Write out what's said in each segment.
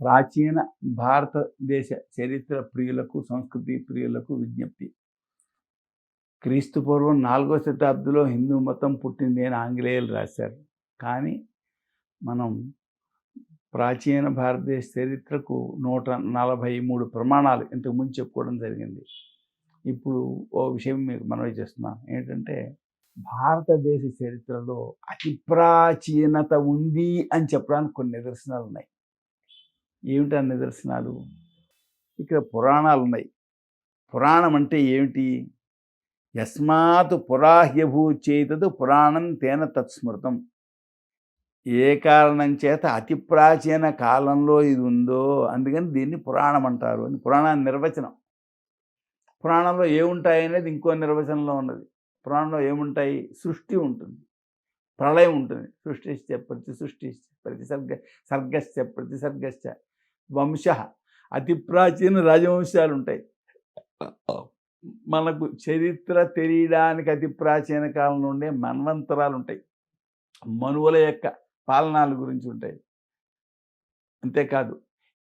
ప్రాచీన భారతదేశ చరిత్ర ప్రియులకు సంస్కృతి ప్రియులకు విజ్ఞప్తి. క్రీస్తు పూర్వం నాలుగో శతాబ్దిలో హిందూ మతం పుట్టింది అని ఆంగ్లేయులు రాశారు. కానీ మనం ప్రాచీన భారతదేశ చరిత్రకు నూట నలభై మూడు ప్రమాణాలు ఇంతకుముందు చెప్పుకోవడం జరిగింది. ఇప్పుడు ఓ విషయం మీకు మనవి చేస్తున్నాను. ఏంటంటే భారతదేశ చరిత్రలో అతి ప్రాచీనత ఉంది అని చెప్పడానికి కొన్ని నిదర్శనాలు ఉన్నాయి. ఏమిటి నిదర్శనాలు? ఇక్కడ పురాణాలు ఉన్నాయి పురాణం అంటే ఏమిటి? యస్మాత్ పురాహ్యభూ చేతదు పురాణం తేన తత్స్మృతం. ఏ కారణం చేత అతి ప్రాచీన కాలంలో ఇది ఉందో అందుకని దీన్ని పురాణం అంటారు అని పురాణాన్ని నిర్వచనం. పురాణంలో ఏముంటాయి అనేది ఇంకో నిర్వచనంలో ఉన్నది. పురాణంలో ఏముంటాయి? సృష్టి ఉంటుంది. ప్రళయం ఉంటుంది. సృష్టిశ్చ ప్రతి సృష్టిశ్చ ప్రతి సర్గ సర్గశ్చ ప్రతి సర్గశ్చ వంశ అతి ప్రాచీన రాజవంశాలు ఉంటాయి మనకు చరిత్ర తెలియడానికి అతి ప్రాచీన కాలం నుండే మన్వంతరాలు ఉంటాయి మనువుల యొక్క పాలనాల గురించి ఉంటాయి అంతేకాదు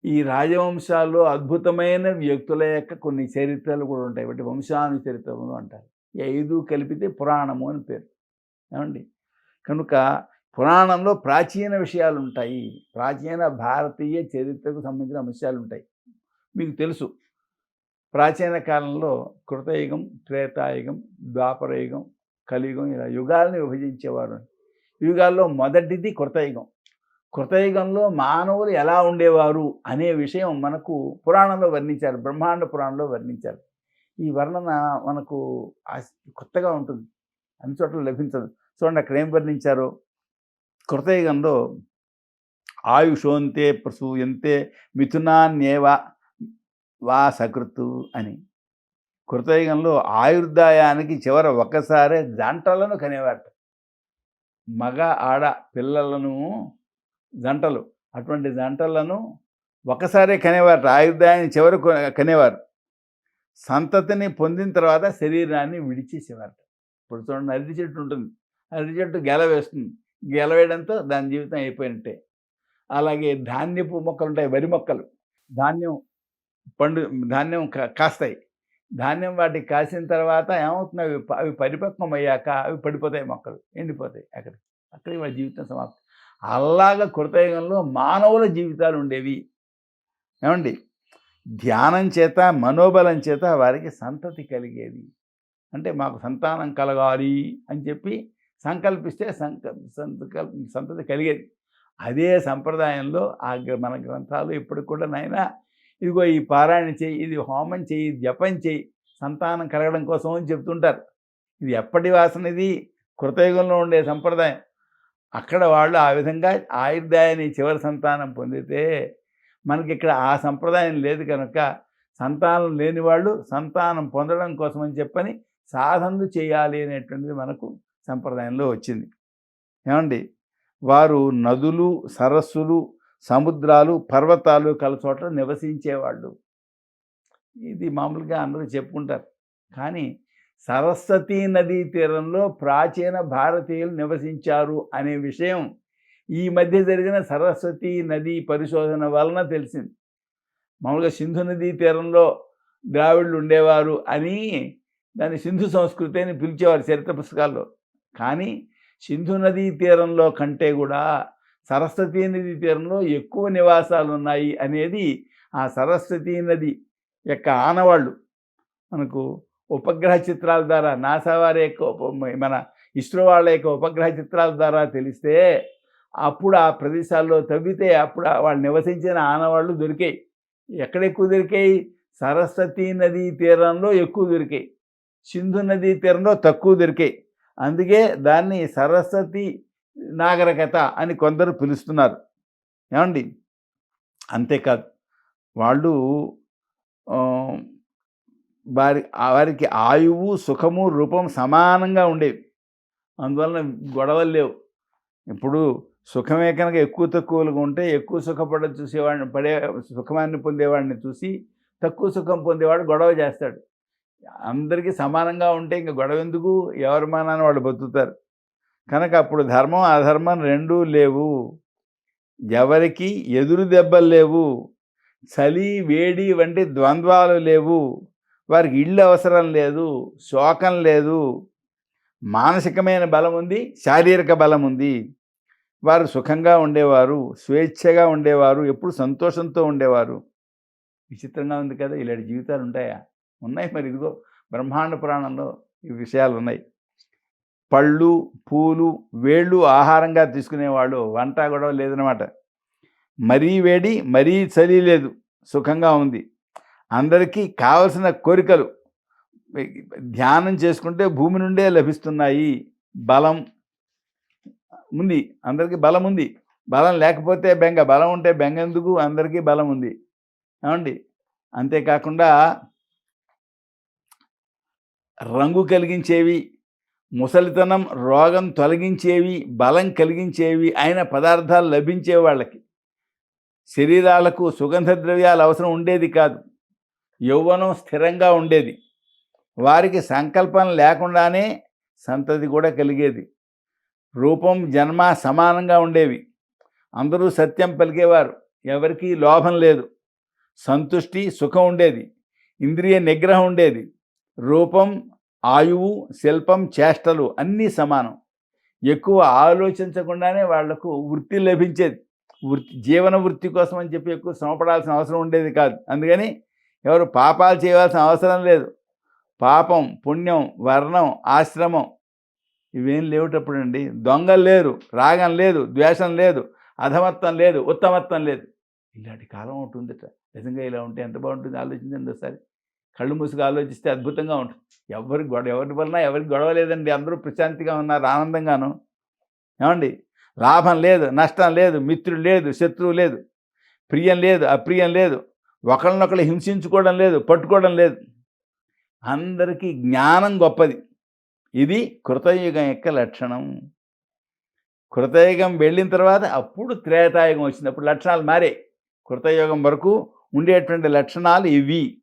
ఈ రాజవంశాల్లో అద్భుతమైన వ్యక్తుల యొక్క కొన్ని చరిత్రలు కూడా ఉంటాయి వాటి వంశాను చరిత్రలు అంటారు. ఈ ఐదు కలిపితే పురాణము అని పేరు. ఏమండి? కనుక పురాణంలో ప్రాచీన విషయాలు ఉంటాయి ప్రాచీన భారతీయ చరిత్రకు సంబంధించిన అంశాలు ఉంటాయి మీకు తెలుసు. ప్రాచీన కాలంలో కృతయుగం త్రేతాయుగం ద్వాపరయుగం కలియుగం ఇలా యుగాలను విభజించేవారు. యుగాల్లో మొదటిది కృతయుగం. కృతయుగంలో మానవులు ఎలా ఉండేవారు అనే విషయం మనకు పురాణంలో వర్ణించారు. బ్రహ్మాండ పురాణంలో వర్ణించారు. ఈ వర్ణన మనకు కొత్తగా ఉంటుంది. అన్ని చోట్ల లభించదు. చూడండి అక్కడ ఏం వర్ణించారో? కృతయుగంలో ఆయుషోంతే ప్రసూయంతే మిథునాన్యేవ వా సకృతు అని. కృతయుగంలో ఆయుర్దాయానికి చివర ఒక్కసారే జంటలను కనేవారట. మగ ఆడ పిల్లలను జంటలు. అటువంటి జంటలను ఒకసారే కనేవారట. ఆయుర్దాయాన్ని చివరి కనేవారు. సంతతిని పొందిన తర్వాత శరీరాన్ని విడిచేసేవారట. ఇప్పుడు చూడండి అరటి చెట్టు ఉంటుంది. అరటి చెట్టు గెల వేస్తుంది. గెలవేయడంతో దాని జీవితం అయిపోయినట్టే అలాగే ధాన్యపు మొక్కలు ఉంటాయి వరి మొక్కలు. ధాన్యం పండు ధాన్యం కాస్తాయి. ధాన్యం వాటికి కాసిన తర్వాత ఏమవుతున్నాయి? అవి అవి పరిపక్వం అయ్యాక అవి పడిపోతాయి మొక్కలు ఎండిపోతాయి అక్కడ. అక్కడికి వాడి జీవితం సమాప్తం. అలాగ కృతయుగంలో మానవుల జీవితాలు ఉండేవి. ఏమండి? ధ్యానం చేత మనోబలం చేత వారికి సంతతి కలిగేది. అంటే మాకు సంతానం కలగాలి అని చెప్పి సంకల్పిస్తే సంక సంకల్ప సంతతి కలిగేది. అదే సంప్రదాయంలో ఆ మన గ్రంథాలు ఇప్పటికి కూడా నాయన ఇదిగో ఈ పారాయణ చేయి ఇది హోమం చేయి జపం చేయి సంతానం కలగడం కోసం అని చెప్తుంటారు. ఇది ఎప్పటి వాసనది కృతయుగంలో ఉండే సంప్రదాయం. అక్కడ వాళ్ళు ఆ విధంగా ఆయుర్దాయాన్ని చివరి సంతానం పొందితే మనకి ఇక్కడ ఆ సంప్రదాయం లేదు కనుక సంతానం లేని వాళ్ళు సంతానం పొందడం కోసం అని చెప్పని సాధనలు చేయాలి అనేటువంటిది మనకు సంప్రదాయంలో వచ్చింది. ఏమండి? వారు నదులు సరస్సులు సముద్రాలు పర్వతాలు కల చోట్ల నివసించేవాళ్ళు. ఇది మామూలుగా అందరూ చెప్పుకుంటారు. కానీ సరస్వతీ నదీ తీరంలో ప్రాచీన భారతీయులు నివసించారు అనే విషయం ఈ మధ్య జరిగిన సరస్వతీ నదీ పరిశోధన వలన తెలిసింది. మామూలుగా సింధు నదీ తీరంలో ద్రావిడులు ఉండేవారు అని దాన్ని సింధు సంస్కృతి అని పిలిచేవారు చరిత్ర పుస్తకాల్లో. కానీ సింధు నదీ తీరంలో కంటే కూడా సరస్వతీ నది తీరంలో ఎక్కువ నివాసాలు ఉన్నాయి అనేది ఆ సరస్వతీ నది యొక్క ఆనవాళ్ళు. మనకు ఉపగ్రహ చిత్రాల ద్వారా నాసా వారి యొక్క మన ఇస్రో వాళ్ళ యొక్క ఉపగ్రహ చిత్రాల ద్వారా తెలిస్తే అప్పుడు ఆ ప్రదేశాల్లో తవ్వితే అప్పుడు వాళ్ళు నివసించిన ఆనవాళ్ళు దొరికాయి. ఎక్కడ ఎక్కువ దొరికాయి? సరస్వతీ నదీ తీరంలో ఎక్కువ దొరికాయి. సింధు నదీ తీరంలో తక్కువ దొరికాయి. అందుకే దాన్ని సరస్వతి నాగరికత అని కొందరు పిలుస్తున్నారు. ఏమండి? అంతేకాదు. వాళ్ళు వారి వారికి ఆయువు సుఖము రూపం సమానంగా ఉండేవి. అందువలన గొడవలు లేవు. ఇప్పుడు సుఖమే కనుక ఎక్కువ తక్కువలుగా ఉంటే ఎక్కువ సుఖపడ చూసేవాడిని పడే సుఖమాన్ని పొందేవాడిని చూసి తక్కువ సుఖం పొందేవాడు గొడవ చేస్తాడు. అందరికీ సమానంగా ఉంటే ఇంక గొడవ ఎందుకు ఎవరి మానాన్ని వాళ్ళు బతుకుతారు? కనుక అప్పుడు ధర్మం అధర్మం రెండూ లేవు. ఎవరికి ఎదురు దెబ్బలు లేవు. చలి వేడి వంటి ద్వంద్వాలు లేవు. వారికి ఇళ్ళు అవసరం లేదు. శోకం లేదు. మానసికమైన బలం ఉంది శారీరక బలం ఉంది. వారు సుఖంగా ఉండేవారు స్వేచ్ఛగా ఉండేవారు ఎప్పుడు సంతోషంతో ఉండేవారు. విచిత్రంగా ఉంది కదా ఇలాంటి జీవితాలు ఉంటాయా? ఉన్నాయి మరి ఇదిగో బ్రహ్మాండ పురాణంలో ఈ విషయాలు ఉన్నాయి పళ్ళు పూలు వేళ్ళు ఆహారంగా తీసుకునేవాళ్ళు వంట గొడవ లేదనమాట మరీ వేడి మరీ చలి లేదు సుఖంగా ఉంది. అందరికీ కావలసిన కోరికలు ధ్యానం చేసుకుంటే భూమి నుండే లభిస్తున్నాయి. బలం ఉంది అందరికీ బలం ఉంది. బలం లేకపోతే బెంగ బలం ఉంటే బెంగ ఎందుకు? అందరికీ బలం ఉంది. ఏమండి? అంతేకాకుండా రంగు కలిగించేవి ముసలితనం రోగం తొలగించేవి బలం కలిగించేవి అయిన పదార్థాలు లభించే వాళ్ళకి. శరీరాలకు సుగంధ ద్రవ్యాలు అవసరం ఉండేది కాదు. యౌవనం స్థిరంగా ఉండేది. వారికి సంకల్పం లేకుండానే సంతతి కూడా కలిగేది. రూపం జన్మ సమానంగా ఉండేవి. అందరూ సత్యం పలికేవారు. ఎవరికీ లోభం లేదు. సంతుష్టి సుఖం ఉండేది. ఇంద్రియ నిగ్రహం ఉండేది. రూపం ఆయువు శిల్పం చేష్టలు అన్నీ సమానం. ఎక్కువ ఆలోచించకుండానే వాళ్ళకు వృత్తి లభించేది. వృత్తి జీవన వృత్తి కోసం అని చెప్పి ఎక్కువ శ్రమపడాల్సిన అవసరం ఉండేది కాదు. అందుకని ఎవరు పాపాలు చేయవలసిన అవసరం లేదు. పాపం పుణ్యం వర్ణం ఆశ్రమం ఇవేం లేవుటప్పుడు అండి దొంగలు లేరు రాగం లేదు ద్వేషం లేదు అధమత్వం లేదు ఉత్తమత్వం లేదు. ఇలాంటి కాలం ఉంటుందిట నిజంగా ఇలా ఉంటే ఎంత బాగుంటుంది ఆలోచించండి ఒకసారి. కళ్ళు మూసుకు ఆలోచిస్తే అద్భుతంగా ఉంటుంది. ఎవరి గొడవ ఎవరి వలన ఎవరికి గొడవ లేదండి. అందరూ ప్రశాంతిగా ఉన్నారు ఆనందంగాను. ఏమండి? లాభం లేదు నష్టం లేదు మిత్రుడు లేదు శత్రువు లేదు ప్రియం లేదు అప్రియం లేదు ఒకళ్ళనొకళ్ళు హింసించుకోవడం లేదు పట్టుకోవడం లేదు. అందరికీ జ్ఞానం గొప్పది. ఇది కృతయుగం యొక్క లక్షణం. కృతయుగం వెళ్ళిన తర్వాత అప్పుడు త్రేతాయుగం అప్పుడు లక్షణాలు మారే. కృతయుగం వరకు ఉండేటువంటి లక్షణాలు ఇవి.